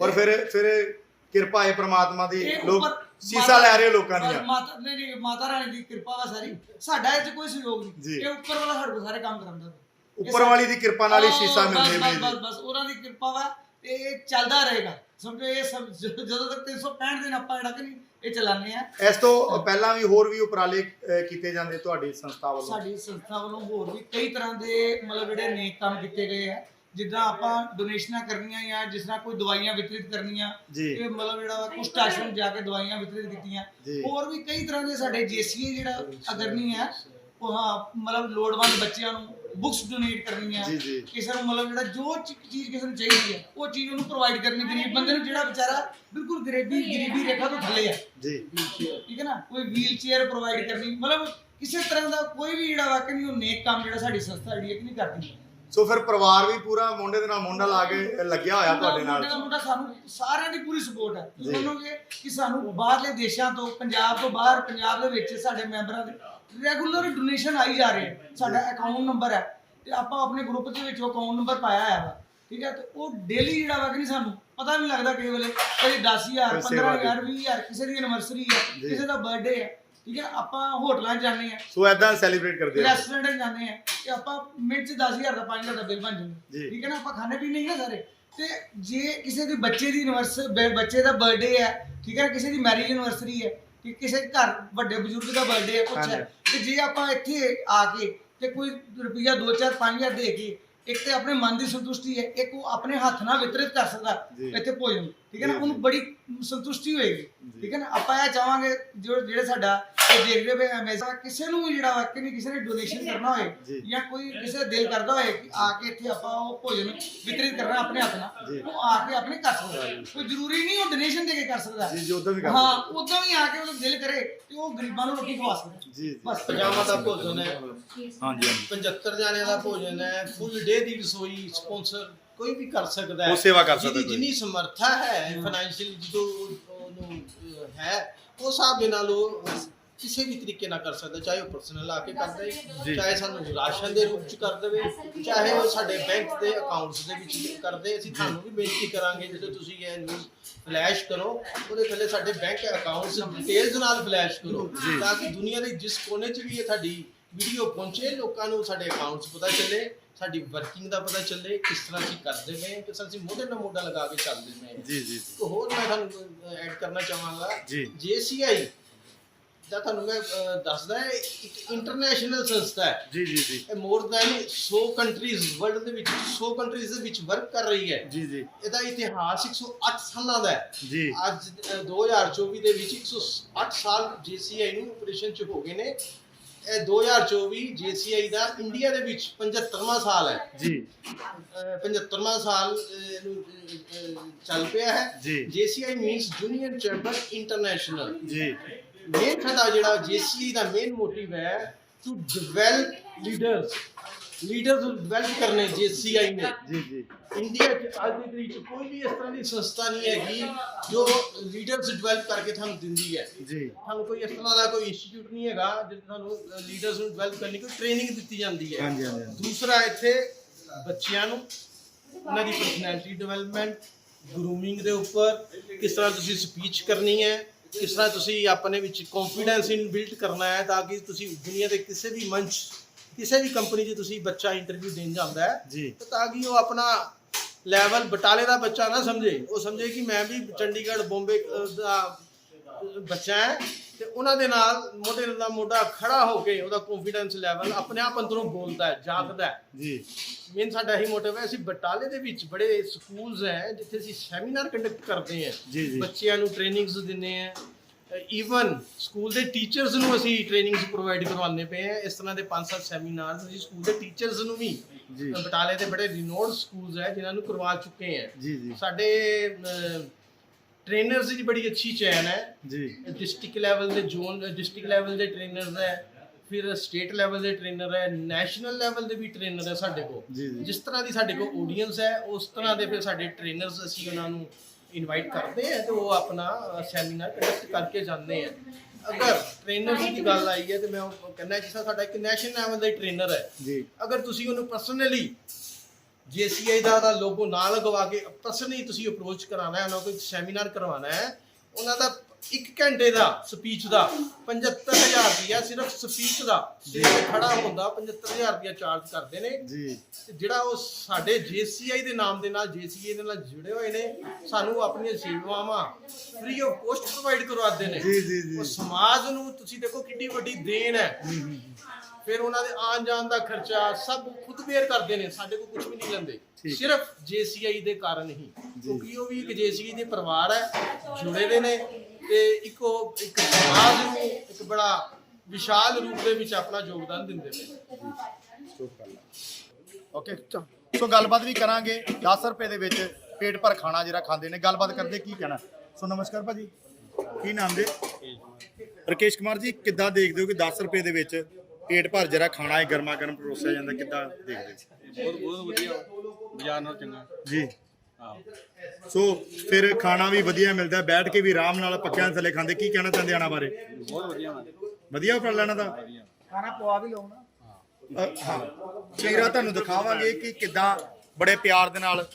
ਔਰ ਫਿਰ ਫਿਰ ਕਿਰਪਾ ਹੈ ਪ੍ਰਮਾਤਮਾ ਦੀ ਇਹ ਲੋਕ ਉੱਪਰ ਸੀਸਾ ਮਾਤਾ- ਲੈ ਰਹੇ ਲੋਕਾਂ ਦੀਆਂ। ਮਾਤਾ ਨਹੀਂ ਨਹੀਂ ਮਾਤਾ ਰਾਣੀ ਦੀ ਕਿਰਪਾ ਵਾ ਸਾਰੀ। ਸਾਡਾ ਇਹ ਚ ਕੋਈ ਸਹਿਯੋਗ ਜੀ। ਨਹੀਂ ਇਹ ਉੱਪਰ ਵਾਲਾ ਸਾਡੇ ਕੋਲ ਸਾਰੇ ਕੰਮ ਕਰਾਉਂਦਾ। ਉੱਪਰ ਵਾਲੀ ਦੀ ਕਿਰਪਾ ਨਾਲ ਹੀ ਸ਼ੀਸ਼ਾ ਮਿਲਦੇ ਵੀ ਬਸ ਬਸ ਉਹਨਾਂ ਦੀ ਕਿਰਪਾ ਵਾ ਤੇ ਇਹ ਚੱਲਦਾ ਰਹੇਗਾ। ਸਮਝੋ ਇਹ ਜਦੋਂ ਤੱਕ 365 ਦਿਨ ਆਪਾਂ ਜਿਹੜਾ ਕਿ ਇਹ ਚਲਾਉਂਦੇ ਆ। ਇਸ ਤੋਂ ਪਹਿਲਾਂ ਵੀ ਹੋਰ ਵੀ ਉਪਰਾਲੇ ਕੀਤੇ ਜਾਂਦੇ ਤੁਹਾਡੀ ਸੰਸਥਾ ਵੱਲੋਂ? ਸਾਡੀ ਸੰਸਥਾ ਵੱਲੋਂ ਹੋਰ ਵੀ ਕਈ ਤਰ੍ਹਾਂ ਦੇ ਮਤਲਬ ਜਿਹੜੇ ਨੇਕ ਕੰਮ ਕੀਤੇ ਗਏ ਆ। ਜਿੱਦਾਂ ਆਪਾਂ ਡੋਨੇਸ਼ਨਾਂ ਕਰਨੀਆਂ ਜਾਂ ਜਿਸ ਤਰ੍ਹਾਂ ਕੋਈ ਦਵਾਈਆਂ ਵਿਤਰਿਤ ਕਰਨੀਆਂ। ਇਹ ਮਤਲਬ ਜਿਹੜਾ ਕੁਸ਼ਟ ਆਸ਼ਰਮ ਜਾ ਕੇ ਦਵਾਈਆਂ ਵਿਤਰਿਤ ਕੀਤੀਆਂ। ਹੋਰ ਵੀ ਕਈ ਤਰ੍ਹਾਂ ਦੇ ਸਾਡੇ ਜੀਸੀਏ ਜਿਹੜਾ ਅਗਰਨੀ ਹੈ ਉਹ ਮਤਲਬ ਲੋੜਵੰਦ ਬੱਚਿਆਂ ਨੂੰ ਬੁੱਕਸ ਡੋਨੇਟ ਕਰਨੀਆਂ ਜੀ, ਜੀ। ਕਿਸੇ ਨੂੰ ਮਤਲਬ ਜਿਹੜਾ ਜੋ ਚੀ- ਚੀਜ਼ ਕਿਸੇ ਨੂੰ ਚਾਹੀਦੀ ਹੈ ਉਹ ਚੀਜ਼ ਉਹਨੂੰ ਪ੍ਰੋਵਾਈਡ ਕਰਨੀ। ਗਰੀਬ ਬੰਦੇ ਨੂੰ ਜਿਹੜਾ ਵਿਚਾਰਾ ਬਿਲਕੁਲ ਗਰੀਬੀ ਗਰੀਬੀ ਰੇਖਾ ਤੋਂ ਥੱਲੇ ਜੀ। ਠੀਕ ਹੈ ਨਾ? ਕੋਈ ਵੀਲ ਚੇਅਰ ਪ੍ਰੋਵਾਈਡ ਕਰਨੀ। ਮਤਲਬ ਕਿਸੇ ਤਰ੍ਹਾਂ ਦਾ ਕੋਈ ਵੀ ਜਿਹੜਾ ਵਾਕਈ ਨਹੀਂ ਉਹ ਨੇਕ ਕੰਮ ਜਿਹੜਾ ਸਾਡੀ ਸੰਸਥਾ ਜਿਹੜੀ ਹੈ ਕਿ ਨਹੀਂ ਕਰਦੀ। ਸੋ ਫਿਰ ਪਰਿਵਾਰ ਵੀ ਪੂਰਾ ਮੁੰਡੇ ਦੇ ਨਾਲ ਮੁੰਡਾ ਲਾ ਕੇ ਲੱਗਿਆ ਹੋਇਆ ਤੁਹਾਡੇ ਨਾਲ। ਮੁੰਡਾ ਮੁੰਡਾ ਸਾਨੂੰ ਸਾਰਿਆਂ ਦੀ ਪੂਰੀ ਸਪੋਰਟ ਹੈ ਜੀ। ਮੰਨੋਗੇ ਕਿ ਸਾਨੂੰ ਬਾਹਰਲੇ ਦੇਸ਼ਾਂ ਤੋਂ ਪੰਜਾਬ ਤੋਂ ਬਾਹਰ ਪੰਜਾਬ ਦੇ ਵਿੱਚ ਸਾਡੇ ਮੈਂਬਰਾਂ ਦੇ ਰੈਗੂਲਰ ਡੋਨੇਸ਼ਨ ਆਈ ਜਾ ਰਹੇ ਹੈ। ਸਾਡਾ ਅਕਾਊਂਟ ਨੰਬਰ ਹੈ। ਤੇ ਆਪਾਂ ਆਪਣੇ ਗਰੁੱਪ ਦੇ ਵਿੱਚ ਉਹ ਅਕਾਊਂਟ ਨੰਬਰ ਪਾਇਆ ਵਾ। ਠੀਕ ਹੈ? ਤੇ ਉਹ ਡੇਲੀ ਜਿਹੜਾ ਵਾ ਕਿ ਨਹੀਂ ਸਾਨੂੰ? ਪਤਾ ਨਹੀਂ ਲੱਗਦਾ ਕਿਸੇ ਵੇਲੇ। ਕਦੇ 10000 ਕੋਈ ਸੇਵਾ 15000 20000 ਕਿਸੇ ਦੀ ਐਨਵਰਸਰੀ ਹੈ। ਕਿਸੇ ਦਾ ਬਰਥਡੇ ਹੈ। ਠੀਕ ਹੈ? ਆਪਾਂ ਹੋਟਲਾਂ 'ਚ ਜਾਂਦੇ ਆ ਸੋ ਐਦਾਂ ਸੈਲੀਬ੍ਰੇਟ ਕਰਦੇ ਆ। ਰੈਸਟੋਰੈਂਟ 'ਚ ਜਾਂਦੇ ਆ ਤੇ ਆਪਾਂ ਮਿੰਟ 'ਚ 10000 ਦਾ 5000 ਦਾ ਬਿੱਲ ਬਣ। ਜਾਂਦਾ। ਠੀਕ ਹੈ ਨਾ? ਆਪਾਂ ਖਾਣੇ ਪੀਣੇ ਹੀ ਨਾ ਸਾਰੇ। ਤੇ ਜੇ ਕਿਸੇ ਦੇ ਬੱਚੇ ਦੀ ਐਨਵਰਸਰੀ ਬੱਚੇ ਦਾ ਬਰਥਡੇ ਹੈ ਠੀਕ ਹੈ? ਕਿਸੇ ਦੀ ਮੈਰਿਜ ਐਨਵਰਸਰੀ ਹੈ ਕਿ ਕਿਸੇ ਘਰ ਵੱਡੇ ਬਜ਼ੁਰਗ ਦਾ ਬਰਥਡੇ ਹੈ ਕੁਛ। ਹੈ ਤੇ ਜੇ ਆਪਾਂ ਇੱਥੇ ਆ ਕੇ ਤੇ ਕੋਈ ਰੁਪਈਆ 2 4 5000 ਦੇ ਕੇ ਇੱਕ ਤੇ ਆਪਣੇ ਮਨ ਦੀ ਸੰਤੁਸ਼ਟੀ ਹੈ ਇੱਕ ਉਹ ਆਪਣੇ ਹੱਥ ਨਾਲ ਵਿਤਰਿਤ ਕਰ ਸਕਦਾ। ਇੱਥੇ ਭੋਜਨ ਠੀਕ ਹੈ ਨਾ? ਉਹਨੂੰ। ਬੜੀ ਸੰਤੁਸ਼ਟੀ ਹੋਏਗੀ ਠੀਕ ਹੈ ਨਾ? ਆਪਾਂ ਇਹ ਚਾਹਾਂਗੇ ਜੋ ਜਿਹੜੇ ਸਾਡਾ ਇਹ ਦੇਖਦੇ ਪਏ ਹਮੇਸ਼ਾ ਕਿਸੇ ਨੂੰ ਵੀ ਜਿਹੜਾ ਵਾਕਈ ਨਹੀਂ ਕਿਸੇ ਨੇ ਡੋਨੇਸ਼ਨ ਕਰਨਾ। ਹੋਏ ਜਾਂ। ਕੋਈ ਕਿਸੇ ਦਾ ਦਿਲ ਕਰਦਾ ਹੋਏ ਕਿ ਆ ਕੇ ਇੱਥੇ ਆਪਾਂ ਉਹ ਭੋਜਨ ਵਿਤਰਿਤ ਕਰਨਾ ਆਪਣੇ ਹੱਥ। ਨਾਲ ਉਹ ਆ ਕੇ ਆਪਣੇ ਕਰ ਸਕਦਾ ਕੋਈ ਜ਼ਰੂਰੀ ਨਹੀਂ ਉਹ ਡੋਨੇਸ਼ਨ ਦੇ ਕੇ ਕਰ ਸਕਦਾ। ਜੀ ਜੀ ਉਦੋਂ ਵੀ ਹਾਂ ਕਰਦੇ ਉਦੋਂ ਵੀ ਆ ਕੇ ਉਹਦਾ ਦਿਲ ਕਰੇ ਤੇ ਉਹ ਗਰੀਬਾਂ ਨੂੰ ਰੋਟੀ ਖਵਾ ਸਕਦਾ। ਜੀ ਜੀ। ਬਸ। ਪਜਾਮਾ ਦਾ ਭੋਜਨ ਹੈ। ਹਾਂਜੀ ਹਾਂਜੀ 75 ਜਾਣਿਆਂ ਦਾ ਭੋਜਨ ਹੈ ਫੁੱਲ ਡੇ ਦੀ ਰਸੋਈ ਸਪਾਂਸਰ ਕੋਈ ਵੀ ਕਰ ਸਕਦਾ ਹੈ ਉਹ ਸੇਵਾ ਕਰ ਸਕਦਾ ਜਿਹਦੀ ਕੋਈ। ਜਿੰਨੀ ਸਮਰੱਥਾ ਹੈ ਫਾਈਨੈਂਸ਼ੀਅਲੀ ਜਦੋਂ ਉਹਨੂੰ ਅਹ, ਹੈ ਉਸ ਹਿਸਾਬ ਦੇ ਨਾਲ ਉਹ ਕਿਸੇ ਵੀ ਤਰੀਕੇ ਨਾਲ ਕਰ ਸਕਦਾ ਚਾਹੇ ਉਹ ਪਰਸਨਲ ਆ ਕੇ ਕਰ ਦੇ। ਚਾਹੇ ਸਾਨੂੰ ਰਾਸ਼ਨ ਦੇ ਰੂਪ ਚ ਕਰ ਦੇਵੇ ਚਾਹੇ ਉਹ ਸਾਡੇ ਬੈਂਕ ਦੇ ਅਕਾਊਂਟਸ ਦੇ ਵਿੱਚ ਕਰ ਦੇ ਅਸੀਂ ਤੁਹਾਨੂੰ ਵੀ ਬੇਨਤੀ ਕਰਾਂਗੇ ਜਦੋਂ ਤੁਸੀਂ ਇਹ ਨਿਊਜ਼ ਫਲੈਸ਼ ਕਰੋ ਉਹਦੇ ਥੱਲੇ ਸਾਡੇ ਬੈਂਕ ਅਕਾਊਂਟਸ ਡਿਟੇਲਸ ਨਾਲ ਫਲੈਸ਼ ਕਰੋ ਤਾਂ ਕਿ ਦੁਨੀਆ ਦੇ ਜਿਸ ਕੋਨੇ 'ਚ ਵੀ ਇਹ ਤੁਹਾਡੀ ਵੀਡੀਓ ਪਹੁੰਚੇ ਲੋਕਾਂ ਨੂੰ ਸਾਡੇ ਅਕਾਊਂਟਸ ਪਤਾ ਚੱਲੇ ਸਾਡੀ ਵਰਕਿੰਗ ਦਾ ਪਤਾ ਚੱਲੇ ਕਿਸ ਤਰ੍ਹਾਂ ਅਸੀਂ ਕਰਦੇ ਹਾਂ ਕਿਸ ਤਰ੍ਹਾਂ ਅਸੀਂ ਮੋਢੇ ਨਾਲ ਮੋਢਾ ਲਗਾ ਕੇ ਚੱਲਦੇ ਹਾਂ ਜੀ ਜੀ ਇੱਕ ਹੋਰ ਮੈਂ ਤੁਹਾਨੂੰ ਐਡ ਕਰਨਾ ਚਾਹਾਂਗਾ। ਜੀ। ਦਾ ਤੁਹਾਨੂੰ ਮੈਂ ਅਹ, ਦੱਸਦਾ ਹੈ ਇੱਕ ਇੰਟਰਨੈਸ਼ਨਲ ਸੰਸਥਾ ਹੈ। ਜੀ ਜੀ ਜੀ। ਇਹ ਮੋਰ ਦੈਨ 100 ਕੰਟਰੀਜ਼ ਵਰਲਡ ਦੇ ਵਿੱਚ 100 ਕੰਟਰੀਜ਼ ਦੇ ਵਿੱਚ ਵਰਕ ਕਰ ਰਹੀ ਹੈ। ਜੀ ਜੀ। ਇਹਦਾ ਇਤਿਹਾਸ 108 ਸਾਲਾਂ ਦਾ ਹੈ। ਜੀ। ਅੱਜ ਅ, 2024 ਦੇ ਵਿੱਚ 108 ਸਾਲ JCI ਨੂੰ ਆਪਰੇਸ਼ਨ ਚ ਹੋ ਗਏ ਨੇ। ਇਹ 2024 JCI ਦਾ ਇੰਡੀਆ ਦੇ ਵਿੱਚ 75ਵਾਂ ਸਾਲ ਹੈ। ਜੀ। ਅ, 75ਵਾਂ ਸਾਲ ਅ, ਚੱਲ ਪਿਆ ਹੈ। ਜੀ। JCI means junior chamber international ਜੀ। ਮੇਨ ਸਾਡਾ ਜਿਹੜਾ JCI ਦਾ ਮੇਨ ਮੋਟਿਵ ਹੈ ਟੂ ਡਿਵੈਲਪ ਲੀਡਰਸ ਲੀਡਰਸ ਨੂੰ ਡਿਵੈਲਪ ਕਰਨੇ JCI ਨੇ। ਜੀ ਜੀ। ਇੰਡੀਆ ਚ ਅੱਜ ਦੀ ਤਰੀਕ ਕੋਈ ਵੀ ਇਸ ਤਰ੍ਹਾਂ ਦੀ ਸੰਸਥਾ ਨਹੀਂ ਹੈਗੀ ਜੋ ਲੀਡਰਸ ਡਿਵੈਲਪ ਕਰਕੇ ਤੁਹਾਨੂੰ ਦਿੰਦੀ ਹੈ। ਜੀ। ਤੁਹਾਨੂੰ ਕੋਈ ਇਸ ਤਰ੍ਹਾਂ ਦਾ ਕੋਈ ਇੰਸਟੀਚਿਊਟ ਨਹੀਂ ਹੈਗਾ ਜਿੱਥੇ ਤੁਹਾਨੂੰ ਲੀਡਰਸ ਨੂੰ ਡਿਵੈਲਪ ਕਰਨੀ ਕੋਈ ਟ੍ਰੇਨਿੰਗ ਦਿੱਤੀ ਜਾਂਦੀ ਹੈ। ਹਾਂਜੀ, ਹਾਂਜੀ, ਹਾਂਜੀ। ਦੂਸਰਾ ਇੱਥੇ ਬੱਚਿਆਂ ਨੂੰ ਉਹਨਾਂ ਦੀ ਪਰਸਨੈਲਿਟੀ ਡਿਵੈਲਪਮੈਂਟ ਗਰੂਮਿੰਗ ਦੇ ਉੱਪਰ ਕਿਸ ਤਰ੍ਹਾਂ ਤੁਸੀਂ ਸਪੀਚ ਕਰਨੀ ਹੈ ਕਿਸ ਤਰ੍ਹਾਂ ਤੁਸੀਂ ਆਪਣੇ ਵਿੱਚ ਕੌਨਫੀਡੈਂਸ ਇਨ ਬਿਲਡ ਕਰਨਾ ਹੈ ਤਾਂ ਕਿ ਤੁਸੀਂ ਦੁਨੀਆ ਦੇ ਕਿਸੇ ਵੀ ਮੰਚ ਕਿਸੇ ਵੀ ਕੰਪਨੀ 'ਚ ਤੁਸੀਂ ਬੱਚਾ ਇੰਟਰਵਿਊ ਦੇਣ ਜਾਂਦਾ ਹੈ ਤੇ ਕਿ ਉਹ ਆਪਣਾ ਲੈਵਲ ਬਟਾਲੇ ਦਾ ਬੱਚਾ ਨਾ ਸਮਝੇ। ਉਹ ਸਮਝੇ ਕਿ ਮੈਂ ਵੀ ਚੰਡੀਗੜ੍ਹ ਬੰਬੇ ਦਾ ਬੱਚਾ ਹੈ ਤੇ ਉਹਨਾਂ ਦੇ ਨਾਲ ਮੋਢੇ ਨਾਲ ਮੋਢਾ ਖੜਾ ਹੋ ਕੇ ਉਹਦਾ ਕੌਨਫੀਡੈਂਸ ਲੈਵਲ ਆਪਣੇ ਆਪ ਅੰਦਰੋਂ ਬੋਲਦਾ ਹੈ ਜਾਗਦਾ ਹੈ। ਜੀ। ਮੇਨ ਸਾਡਾ ਇਹੀ ਮੋਟਿਵ ਹੈ ਅਸੀਂ ਬਟਾਲੇ ਦੇ ਵਿੱਚ ਬੜੇ ਸਕੂਲਸ ਹੈ ਜਿੱਥੇ ਅਸੀਂ ਸੈਮੀਨਾਰ ਕੰਡਕਟ ਕਰਦੇ ਹਾਂ। ਬੱਚਿਆਂ ਨੂੰ ਟ੍ਰੇਨਿੰਗਸ ਦਿੰਦੇ ਹਾਂ ਈਵਨ ਸਕੂਲ ਦੇ ਟੀਚਰਸ ਨੂੰ ਅਸੀਂ ਟ੍ਰੇਨਿੰਗਸ ਪ੍ਰੋਵਾਈਡ ਕਰਵਾਉਂਦੇ ਪਏ ਹਾਂ। ਇਸ ਤਰ੍ਹਾਂ ਦੇ ਪੰਜ ਸੱਤ ਸੈਮੀਨਾਰਸ ਅਸੀਂ ਸਕੂਲ ਦੇ ਟੀਚਰਸ ਨੂੰ ਵੀ ਜੀ। ਬਟਾਲੇ ਦੇ ਬੜੇ ਰਿਨੋਡ ਸਕੂਲਸ ਹੈ ਜਿਨ੍ਹਾਂ ਨੂੰ ਕਰਵਾ ਚੁੱਕੇ ਜੀ ਜੀ। ਸਾਡੇ ਟ੍ਰੇਨਰਸ ਦੀ ਬੜੀ ਅੱਛੀ ਚੈਨ ਹੈ। ਜੀ। ਡਿਸਟ੍ਰਿਕਟ ਲੈਵਲ ਦੇ ਜ਼ੋਨ ਡਿਸਟ੍ਰਿਕਟ ਲੈਵਲ ਦੇ ਟ੍ਰੇਨਰਸ ਹੈ ਫਿਰ ਸਟੇਟ ਲੈਵਲ ਦੇ ਟ੍ਰੇਨਰ ਹੈ ਨੈਸ਼ਨਲ ਲੈਵਲ ਦੇ ਵੀ ਟ੍ਰੇਨਰ ਹੈ ਸਾਡੇ ਕੋਲ। ਜਿਸ ਤਰ੍ਹਾਂ ਦੀ ਸਾਡੇ ਕੋਲ ਆਡੀਅנס ਹੈ ਉਸ ਤਰ੍ਹਾਂ ਦੇ ਫਿਰ ਸਾਡੇ ਟ੍ਰੇਨਰਸ ਅਸੀਂ ਉਹਨਾਂ ਨੂੰ ਇਨਵਾਈਟ ਕਰਦੇ ਹਾਂ ਤੇ ਉਹ ਆਪਣਾ ਸੈਮੀਨਾਰ ਕੰਡਕਟ ਕਰਕੇ ਜਾਂਦੇ ਆ। ਅਗਰ ਟ੍ਰੇਨਰਸ ਦੀ ਗੱਲ ਆਈ ਹੈ ਤੇ ਮੈਂ ਉਹ ਕਹਿੰਦਾ ਜਿਸ ਤਰ੍ਹਾਂ ਸਾਡਾ ਇੱਕ ਨੈਸ਼ਨਲ ਲੈਵਲ ਦਾ ਟ੍ਰੇਨਰ ਹੈ। ਜੀ। ਅਗਰ ਤੁਸੀਂ ਉਹਨੂੰ ਪਰਸਨਲੀ JCI ਦਾ ਦਾ ਲੋਗੋ ਨਾ ਲਗਵਾ ਕੇ ਪਰਸਨਲੀ ਤੁਸੀਂ ਅਪਰੋਚ ਕਰਾਉਣਾ ਹੈ ਉਹਨਾਂ ਕੋਲ ਸੈਮੀਨਾਰ ਕਰਵਾਉਣਾ ਹੈ ਉਹਨਾਂ ਦਾ 1 ਘੰਟੇ ਦਾ ਸਪੀਚ ਦਾ 75000 ਰੁਪਇਆ ਸਿਰਫ ਸਪੀਚ ਦਾ। ਸਟੇਜ ਤੇ ਖੜਾ ਹੁੰਦਾ 75000 ਰੁਪਇਆ ਚਾਰਜ ਕਰਦੇ ਨੇ। ਜੀ। ਤੇ ਜਿਹੜਾ ਉਹ ਸਾਡੇ JCI ਦੇ ਨਾਮ ਦੇ ਨਾਲ JCI ਦੇ ਨਾਲ ਜੁੜੇ ਹੋਏ ਨੇ ਸਾਨੂੰ ਆਪਣੀਆਂ ਸੇਵਾਵਾਂ ਫ੍ਰੀ ਆਫ ਕੋਸਟ ਪ੍ਰੋਵਾਈਡ ਕਰਵਾਉਂਦੇ ਨੇ। ਜੀ, ਜੀ, ਜੀ। ਉਹ ਸਮਾਜ ਨੂੰ ਤੁਸੀਂ ਦੇਖੋ ਕਿੰਨੀ ਵੱਡੀ ਦੇਣ ਹੈ। ਫਿਰ ਉਹਨਾਂ ਦੇ ਆਉਣ ਜਾਣ ਦਾ ਖਰਚਾ ਸਭ ਖੁਦ ਬੇਅਰ ਕਰਦੇ ਨੇ ਸਾਡੇ ਕੋਲ ਕੁਝ ਵੀ ਨਹੀਂ ਲੈਂਦੇ। ਸਿਰਫ JCI ਦੇ ਕਾਰਨ ਹੀ। ਕਿਉਂਕਿ ਉਹ ਵੀ ਇੱਕ JCI ਦੇ ਪਰਿਵਾਰ ਹੈ ਜੁੜੇ ਦੇ ਨੇ। ਤੇ ਇੱਕ ਇੱਕ ਸਮਾਜ ਨੂੰ ਇੱਕ ਬੜਾ ਵਿਸ਼ਾਲ ਰੂਪ ਦੇ ਵਿੱਚ ਆਪਣਾ ਯੋਗਦਾਨ ਦਿੰਦੇ ਨੇ। ਓਕੇ ਸੋ ਗੱਲਬਾਤ ਵੀ ਕਰਾਂਗੇ। 10 ਰੁਪਏ ਦੇ ਵਿੱਚ ਪੇਟ ਭਰ ਖਾਣਾ ਜਿਹੜਾ ਖਾਂਦੇ ਨੇ। ਗੱਲਬਾਤ ਕਰਦੇ ਕੀ ਕਹਿਣਾ? ਸੋ ਨਮਸਕਾਰ ਭਾਜੀ। ਕੀ ਨਾਮ ਦੇ ਰਕੇਸ਼ ਕੁਮਾਰ ਜੀ ਕਿੱਦਾਂ ਦੇਖਦੇ ਹੋ ਕਿ 10 ਰੁਪਏ ਦੇ ਵਿੱਚ ਪੇਟ ਭਰ ਜਿਹੜਾ ਖਾਣਾ ਹੈ ਗਰਮਾ ਗਰਮ ਪਰੋਸਿਆ ਜਾਂਦਾ ਕਿੱਦਾਂ ਦੇਖਦੇ ਹੋ? ਬਹੁਤ ਬਹੁਤ ਵਧੀਆ। ਬਾਜ਼ਾਰ ਨਾਲ ਚੰਗਾ। ਜੀ। ਸੋ ਫਿਰ ਖਾਣਾ ਵੀ ਵਧੀਆ ਮਿਲਦਾ ਬੈਠ ਕੇ ਵੀ ਆਰਾਮ ਨਾਲ ਪੱਕਿਆਂ ਥੱਲੇ ਖਾਂਦੇ ਕੀ ਕਹਿਣਾ ਚਾਹੁੰਦੇ ਆਣਾ ਬਾਰੇ? ਬਹੁਤ ਵਧੀਆ ਵਧੀਆ ਉਪਰ ਲੈਣਾ ਦਾ ਖਾਣਾ ਪਵਾ ਵੀ ਲਓ ਨਾ। ਹਾਂ। ਤੁਹਾਨੂੰ ਦਿਖਾਵਾਂਗੇ ਕਿ ਕਿੱਦਾਂ ਬੜੇ ਪਿਆਰ ਦੇ ਨਾਲ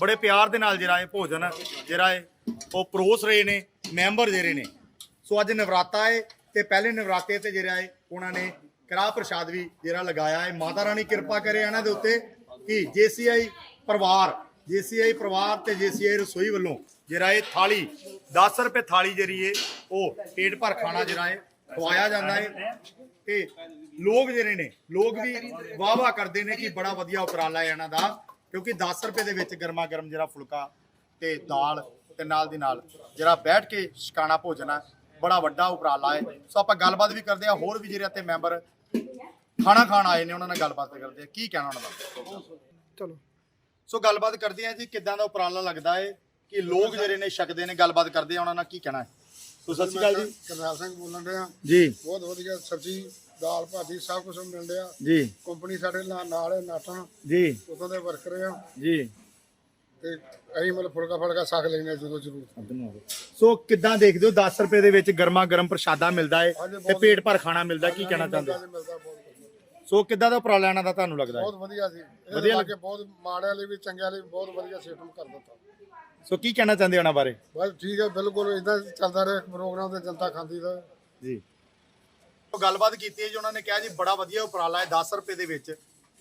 ਬੜੇ ਪਿਆਰ ਦੇ ਨਾਲ ਜਿਹੜਾ ਇਹ ਭੋਜਨ ਜਿਹੜਾ ਹੈ ਉਹ ਪਰੋਸ ਰਹੇ ਨੇ ਮੈਂਬਰ ਜਿਹੜੇ ਨੇ। ਸੋ ਅੱਜ ਨਵਰਾਤਾ ਹੈ ਤੇ ਪਹਿਲੇ ਨਵਰਾਤੇ ਤੇ ਜਿਹੜਾ ਹੈ ਉਹਨਾਂ ਨੇ ਕੜਾਹ ਪ੍ਰਸ਼ਾਦ ਵੀ ਜਿਹੜਾ ਲਗਾਇਆ ਹੈ ਮਾਤਾ ਰਾਣੀ ਕਿਰਪਾ ਕਰੇ ਇਹਨਾਂ ਦੇ ਉੱਤੇ ਕਿ ਜੀਸੀਆਈ ਪਰਿਵਾਰ ਜੀਸੀਆਈ ਪਰਿਵਾਰ ਤੇ ਜੀਸੀਆਈ ਰਸੋਈ ਵੱਲੋਂ ਜਿਹੜਾ ਇਹ ਥਾਲੀ 10 ਰੁਪਏ ਥਾਲੀ ਜਿਹੜੀ ਹੈ ਉਹ ਪੇਟ ਭਰ ਖਾਣਾ ਜਿਹੜਾ ਹੈ ਖਵਾਇਆ ਜਾਂਦਾ ਹੈ ਤੇ ਲੋਕ ਜਿਹੜੇ ਨੇ, ਲੋਕ ਵੀ ਵਾਹ ਵਾਹ ਕਰਦੇ ਨੇ ਕਿ ਬੜਾ ਵਧੀਆ ਉਪਰਾਲਾ ਹੈ ਇਹਨਾਂ ਦਾ, ਕਿਉਂਕਿ 10 ਰੁਪਏ ਦੇ ਵਿੱਚ ਗਰਮਾ ਗਰਮ ਜਿਹੜਾ ਫੁਲਕਾ ਤੇ ਦਾਲ ਤੇ ਨਾਲ ਦੀ ਨਾਲ ਜਿਹੜਾ ਬੈਠ ਕੇ ਸ਼ਿਕਾਣਾ ਭੋਜਨ ਹੈ ਬੜਾ ਵੱਡਾ ਉਪਰਾਲਾ ਹੈ ਸੋ ਆਪਾਂ ਗੱਲਬਾਤ ਵੀ ਕਰਦੇ ਆ, ਹੋਰ ਵੀ ਜਿਹੜੇ ਇੱਥੇ ਮੈਂਬਰ ਖਾਣਾ ਖਾਣ ਆਏ ਨੇ, ਉਹਨਾਂ ਨਾਲ ਗੱਲਬਾਤ ਕਰਦੇ ਆ। ਕੀ ਕਹਿਣਾ ਉਹਨਾਂ ਦਾ? ਚਲੋ। ਸੋ ਗੱਲਬਾਤ ਕਰਦੇ ਆ ਜੀ ਕਿੱਦਾਂ ਦਾ ਉਪਰਾਲਾ ਲੱਗਦਾ ਹੈ ਕਿ ਲੋਕ ਜਿਹੜੇ ਨੇ ਛਕਦੇ ਨੇ ਗੱਲਬਾਤ ਕਰਦੇ ਆ ਉਹਨਾਂ ਨਾਲ ਕੀ ਕਹਿਣਾ ਹੈ ਸੋ ਸਤਿ ਸ਼੍ਰੀ ਅਕਾਲ ਜੀ। ਕਰਨਾਲ ਸਿੰਘ ਬੋਲਣ ਰਿਹਾ ਜੀ। ਬਹੁਤ ਵਧੀਆ ਸਬਜ਼ੀ ਦਾਲ ਭਾਜੀ ਸਭ ਕੁਝ ਮਿਲ ਰਿਹਾ। ਜੀ। ਕੰਪਨੀ ਸਾਡੇ ਨਾਲ ਨਾਲ ਹੈ ਨਾਟਨ ਜੀ। ਉਦੋਂ ਦੇ ਵਰਕਰ ਆ। ਜੀ। ਤੇ ਅਸੀਂ ਮਤਲਬ ਫੁਲਕਾ ਫਲਕਾ ਸਕ ਲੈਣੇ ਜਦੋਂ ਜ਼ਰੂਰ। ਸੋ ਕਿੱਦਾਂ ਦੇਖਦੇ ਹੋ? 10 ਰੁਪਏ ਦੇ ਵਿੱਚ ਗਰਮਾ ਗਰਮ ਪ੍ਰਸ਼ਾਦਾ ਮਿਲਦਾ ਹੈ ਤੇ ਪੇਟ ਭਰ ਖਾਣਾ ਮਿਲਦਾ ਕੀ ਕਹਿਣਾ ਚਾਹੁੰਦੇ ਹੋ? ਮਿਲਦਾ ਬਹੁਤ ਵਧੀਆ। ਸੋ ਕਿੱਦਾਂ ਦਾ ਉਪਰਾਲਾ ਇਹਨਾਂ ਦਾ ਤੁਹਾਨੂੰ ਲੱਗਦਾ ਹੈ? ਬਹੁਤ ਵਧੀਆ ਸੀ। ਵਧੀਆ ਵਧੀਆ ਲੱਗ- ਬਹੁਤ ਮਾੜਿਆਂ ਲਈ ਵੀ ਚੰਗਿਆਂ ਲਈ ਵੀ ਬਹੁਤ ਵਧੀਆ ਸਿਸਟਮ ਕਰ ਦਿੱਤਾ। ਸੋ ਕੀ ਕਹਿਣਾ ਚਾਹੁੰਦੇ ਹੋ ਬਾਰੇ? ਬਸ ਠੀਕ ਹੈ ਬਿਲਕੁਲ ਇਦਾਂ ਚੱਲਦਾ ਰਹੇ ਪ੍ਰੋਗਰਾਮ ਤੇ ਜਨਤਾ ਖਾਂਦੀ ਰਹੇ ਜੀ। ਉਹ ਗੱਲਬਾਤ ਕੀਤੀ ਹੈ ਜੀ ਉਹਨਾਂ ਨੇ ਕਿਹਾ ਜੀ ਬੜਾ ਵਧੀਆ ਉਪਰਾਲਾ ਹੈ 10 ਰੁਪਏ ਦੇ ਵਿੱਚ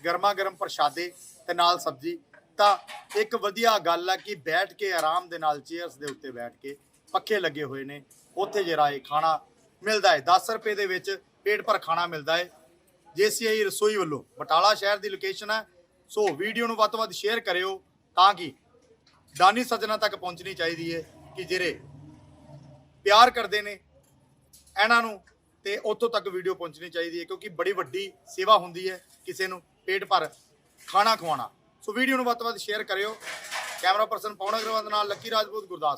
ਗਰਮਾ ਗਰਮ ਪ੍ਰਸ਼ਾਦੇ ਤੇ ਨਾਲ ਸਬਜ਼ੀ। ਤਾਂ ਇੱਕ ਵਧੀਆ ਗੱਲ ਹੈ ਕਿ ਬੈਠ ਕੇ ਆਰਾਮ ਦੇ ਨਾਲ ਚੇਅਰਸ ਦੇ ਉੱਤੇ ਬੈਠ ਕੇ ਪੱਖੇ ਲੱਗੇ ਹੋਏ ਨੇ। ਉੱਥੇ ਜਿਹੜਾ ਇਹ ਖਾਣਾ ਮਿਲਦਾ ਹੈ 10 ਰੁਪਏ ਦੇ ਵਿੱਚ ਪੇਟ ਭਰ ਖਾਣਾ ਮਿਲਦਾ ਹੈ। ਜੇਸੀਆਈ ਰਸੋਈ ਵੱਲੋਂ ਬਟਾਲਾ ਸ਼ਹਿਰ ਦੀ ਲੋਕੇਸ਼ਨ ਹੈ। ਸੋ ਵੀਡੀਓ ਨੂੰ ਵੱਧ ਤੋਂ ਵੱਧ ਸ਼ੇਅਰ ਕਰਿਓ ਤਾਂ ਕਿ ਦਾਨੀ ਸੱਜਣਾ ਤੱਕ ਪਹੁੰਚਣੀ ਚਾਹੀਦੀ ਹੈ ਕਿ ਜਿਹੜੇ ਪਿਆਰ ਕਰਦੇ ਨੇ ਇਹਨਾਂ ਨੂੰ ਤੇ ਉੱਥੋਂ ਤੱਕ ਵੀਡੀਓ ਪਹੁੰਚਣੀ ਚਾਹੀਦੀ ਹੈ ਕਿਉਂਕਿ ਬੜੀ ਵੱਡੀ ਸੇਵਾ ਹੁੰਦੀ ਹੈ ਕਿਸੇ ਨੂੰ ਪੇਟ ਭਰ ਖਾਣਾ ਖਵਾਉਣਾ। ਸੋ ਵੀਡੀਓ ਨੂੰ ਵੱਧ ਤੋਂ ਵੱਧ ਸ਼ੇਅਰ ਕਰਿਓ। ਕੈਮਰਾ ਪਰਸਨ ਪਵਨ ਅਗਰਵਾਲ ਦੇ ਨਾਲ ਲੱਕੀ ਰਾਜਪੂਤ ਗੁਰਦਾਸ।